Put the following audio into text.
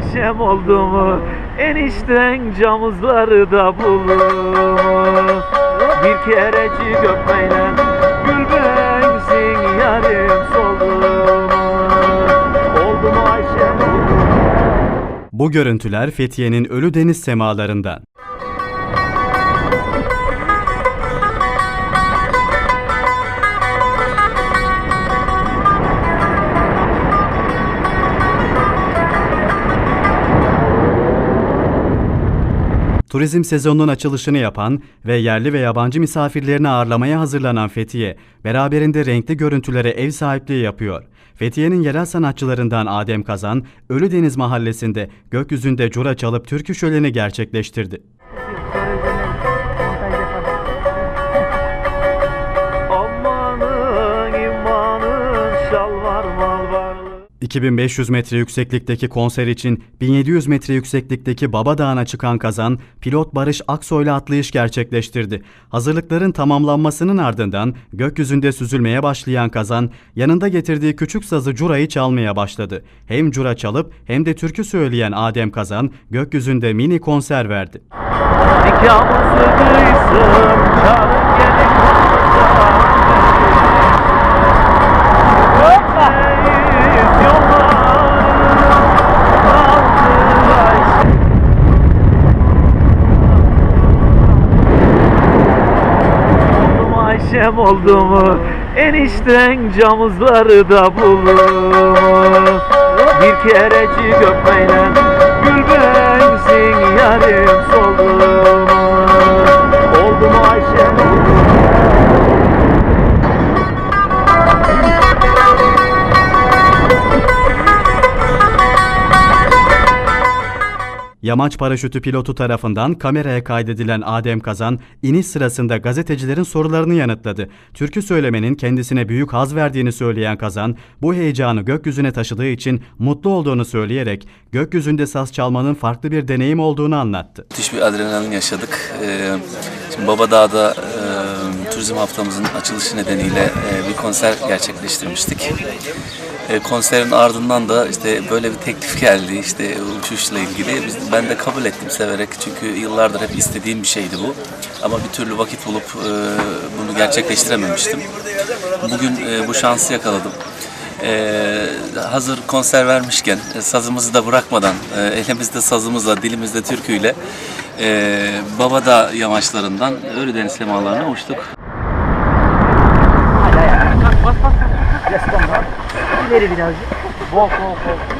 Ayşem oldu mu enişten camızları da bulur. Mu Bir kerecik öpmeyle gül bensin yarim soldu mu Oldu mu Ayşem Bu görüntüler Fethiye'nin Ölü Deniz semalarından. Turizm sezonunun açılışını yapan ve yerli ve yabancı misafirlerini ağırlamaya hazırlanan Fethiye, beraberinde renkli görüntülere ev sahipliği yapıyor. Fethiye'nin yerel sanatçılarından Adem Kazan, Ölüdeniz Mahallesi'nde gökyüzünde cura çalıp türkü şöleni gerçekleştirdi. 2500 metre yükseklikteki konser için 1700 metre yükseklikteki Baba Dağı'na çıkan kazan, pilot Barış Aksoy'la atlayış gerçekleştirdi. Hazırlıkların tamamlanmasının ardından gökyüzünde süzülmeye başlayan kazan, yanında getirdiği küçük sazı curayı çalmaya başladı. Hem cura çalıp hem de türkü söyleyen Adem Kazan, gökyüzünde mini konser verdi. Nikahımızı kıysın Ayşem oldu mu Enişten camızları da bulur. Mu Bir kerecik öpmeyle Gül yarim Yamaç paraşütü pilotu tarafından kameraya kaydedilen Adem Kazan, iniş sırasında gazetecilerin sorularını yanıtladı. Türkü söylemenin kendisine büyük haz verdiğini söyleyen Kazan, bu heyecanı gökyüzüne taşıdığı için mutlu olduğunu söyleyerek gökyüzünde saz çalmanın farklı bir deneyim olduğunu anlattı. Müthiş bir adrenalin yaşadık. Ee, şimdi Babadağ'da e, turizm haftamızın açılışı nedeniyle e, bir konser gerçekleştirmiştik. E, konserin ardından da işte böyle bir teklif geldi işte uçuşla ilgili. Biz, ben de kabul ettim severek çünkü yıllardır hep istediğim bir şeydi bu. Ama bir türlü vakit bulup e, bunu gerçekleştirememiştim. Bugün e, bu şansı yakaladım. Ee, hazır konser vermişken e, sazımızı da bırakmadan e, elimizde sazımızla dilimizde türküyle e, Babadağ yamaçlarından Ölüdeniz semalarına uçtuk. İleri birazcık. Bol bol bol.